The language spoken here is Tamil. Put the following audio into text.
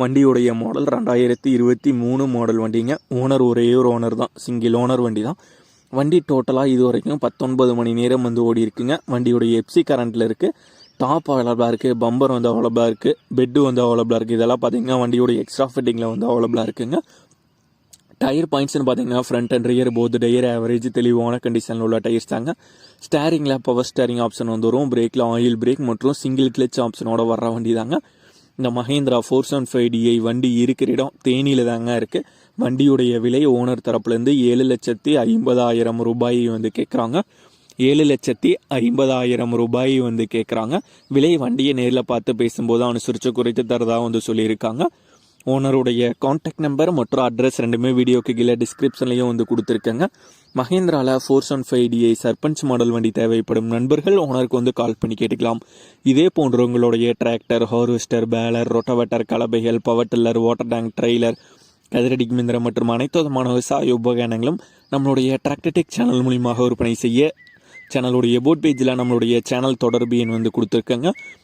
வண்டியுடைய மாடல் ரெண்டாயிரத்தி இருபத்தி மூணு மாடல் வண்டிங்க. ஓனர் ஒரே ஒரு ஓனர் தான். சிங்கிள் ஓனர் வண்டி தான். வண்டி டோட்டலாக இது வரைக்கும் பத்தொன்பது மணி நேரம் வந்து ஓடி இருக்குங்க. வண்டியுடைய எப்சி கரண்ட்டில் இருக்குது டாப் அவைலபிளாக இருக்குது பம்பர் வந்து அவைலபிளாக இருக்குது பெட்டு வந்து அவைலபிளாக இருக்குது இதெல்லாம் பார்த்தீங்கன்னா வண்டியோட எக்ஸ்ட்ரா ஃபிட்டிங்கில் வந்து அவைலபிளாக இருக்குங்க. டயர் பாயிண்ட்ஸ்னு பார்த்தீங்கன்னா front and rear both tyre average தெளிவான கண்டிஷனில் உள்ள டயர்ஸ் தாங்க. ஸ்டேரிங்கில் பவர் ஸ்டேரிங் ஆப்ஷன் வந்துடும் பிரேக்கில் ஆயில் பிரேக் மற்றும் சிங்கிள் கிளச் ஆப்ஷனோட வர்ற வண்டி தாங்க. இந்த Mahindra four seven five DI வண்டி இருக்கிற இடம் தேனியில் தாங்க இருக்குது வண்டியுடைய விலை ஓனர் தரப்புலேருந்து ஏழு லட்சத்தி ஐம்பதாயிரம் ரூபாய் வந்து கேட்குறாங்க ஏழு லட்சத்தி ஐம்பதாயிரம் ரூபாய் வந்து கேட்குறாங்க விலை வண்டியை நேரில் பார்த்து பேசும்போது அனுசரித்து குறைத்து தரதாக வந்து சொல்லியிருக்காங்க. ஓனருடைய காண்டாக்ட் நம்பர் மற்றும் அட்ரஸ் ரெண்டுமே வீடியோக்கு கீழே டிஸ்கிரிப்ஷன்லையும் வந்து கொடுத்துருக்கேங்க. மஹேந்திராவில் four seven five DI Sarpanch model வண்டி தேவைப்படும் நண்பர்கள் ஓனருக்கு வந்து கால் பண்ணி கேட்டுக்கலாம். இதே போன்ற உங்களுடைய tractor harvester baler rotavator கலபைகள் power tiller water tank trailer கதிரடி மிந்திரம் மற்றும் அனைத்து விதமான விவசாய உபகரணங்களும் நம்மளுடைய டிராக்டர்டெக் சேனல் மூலியமாக விற்பனை செய்ய சேனலுடைய போட் பேஜில் நம்மளுடைய சேனல் தொடர்பு எண் வந்து கொடுத்துருக்கங்க.